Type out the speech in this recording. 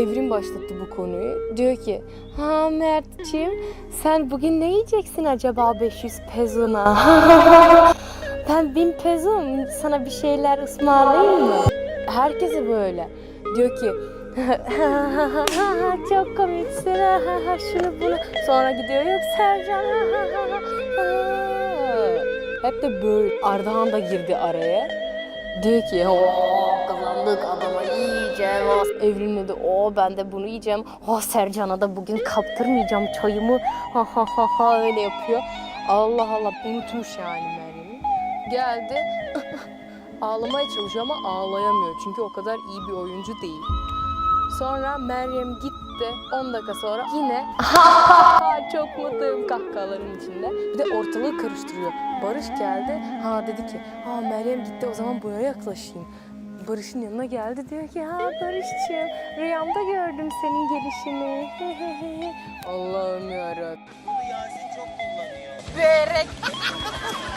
Evrim başlattı bu konuyu. Diyor ki, ha Mert'ciğim sen bugün ne yiyeceksin acaba 500 pezona? ben 1000 pezo sana bir şeyler ısmarlayayım mı? Herkese böyle. Diyor ki, çok komiksin, şunu bunu. Sonra gidiyor, yok Sercan. Hep de böyle. Ardahan da girdi araya. Diyor ki kazandık adama yiyeceğim. Evrimle de o ben de bunu yiyeceğim. Oh Sercan'a da bugün kaptırmayacağım çayımı. Ha ha ha ha öyle yapıyor. Allah Allah unutmuş yani Meryem'i. Geldi ağlamaya çalışıyor ama ağlayamıyor. Çünkü o kadar iyi bir oyuncu değil. Sonra Meryem gitti. 10 dakika sonra yine çok mutluyum kahkahaların içinde. Bir de ortalığı karıştırıyor. Barış geldi. Ha dedi ki ha Meryem gitti o zaman buraya yaklaşayım. Barış'ın yanına geldi diyor ki ha Barış'cığım rüyamda gördüm senin gelişini. Allah'ım yarabbim. Bunu Yasin çok kullanıyor. Börek.